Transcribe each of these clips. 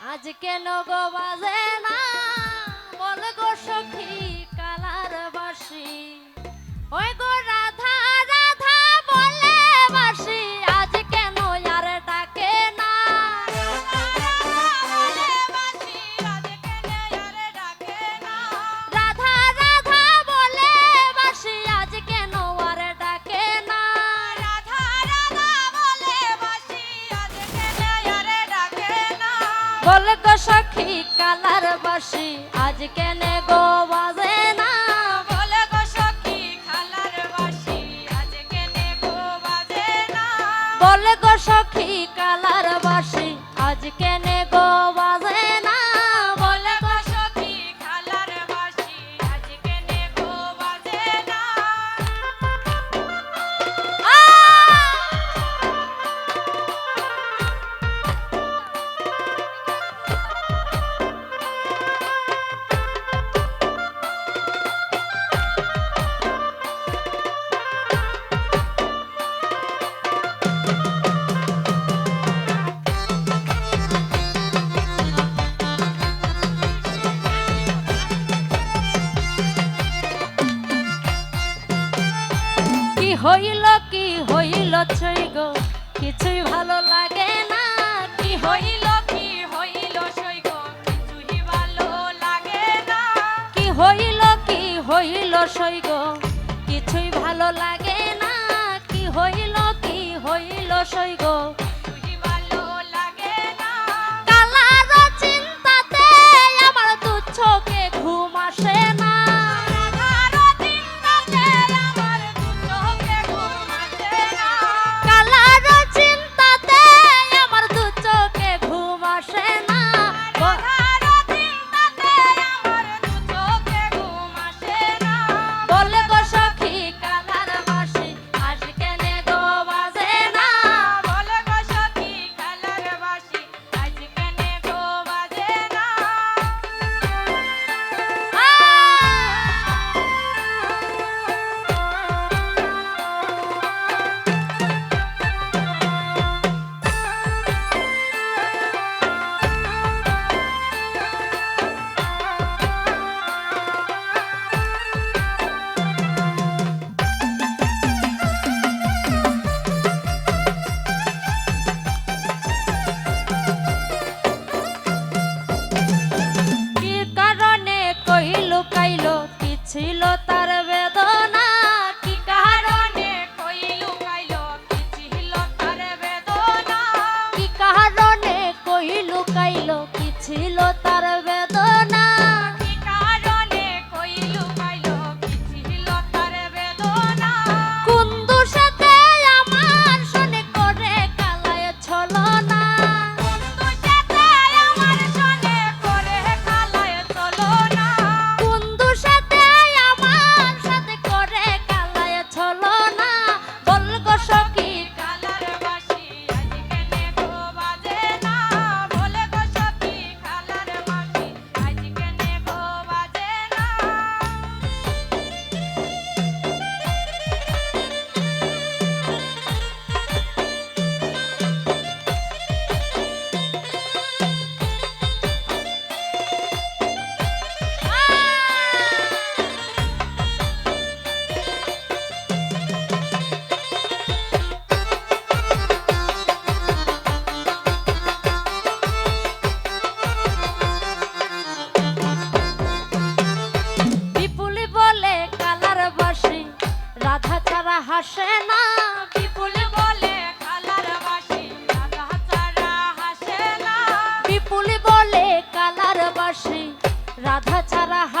আজকে কেন বাজে না? বল গো সখী কালার বাসি। ওই গো জালার বাসি। আজ কেনে গো হইল কি হইল ছই গো? কিছুই ভালো লাগে না। কি হইল কি হইল ছই গো? কিছুই ভালো লাগে না। কি হইল কি হইল ছই গো? কিছুই ভালো লাগে না। কি হইল কি হইল ছই গো? mochila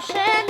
是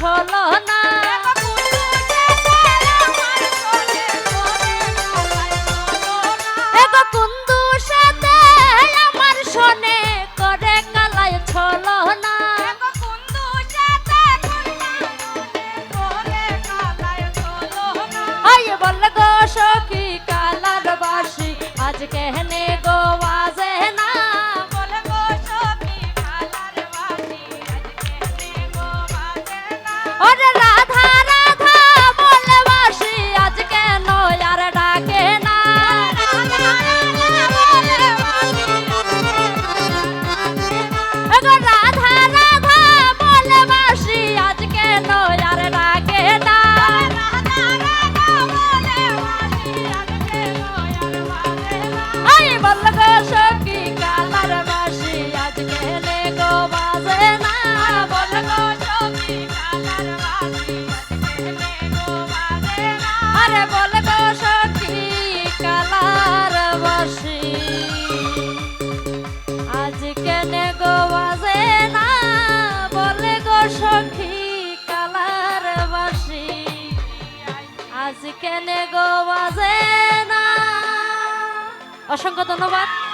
ছলো না। কুন্দু সাথে আমার শোনে করে কালায় ছলো না। বল গো সখী কালার বাসি আজ কেহেন অসংখ্য ধন্যবাদ।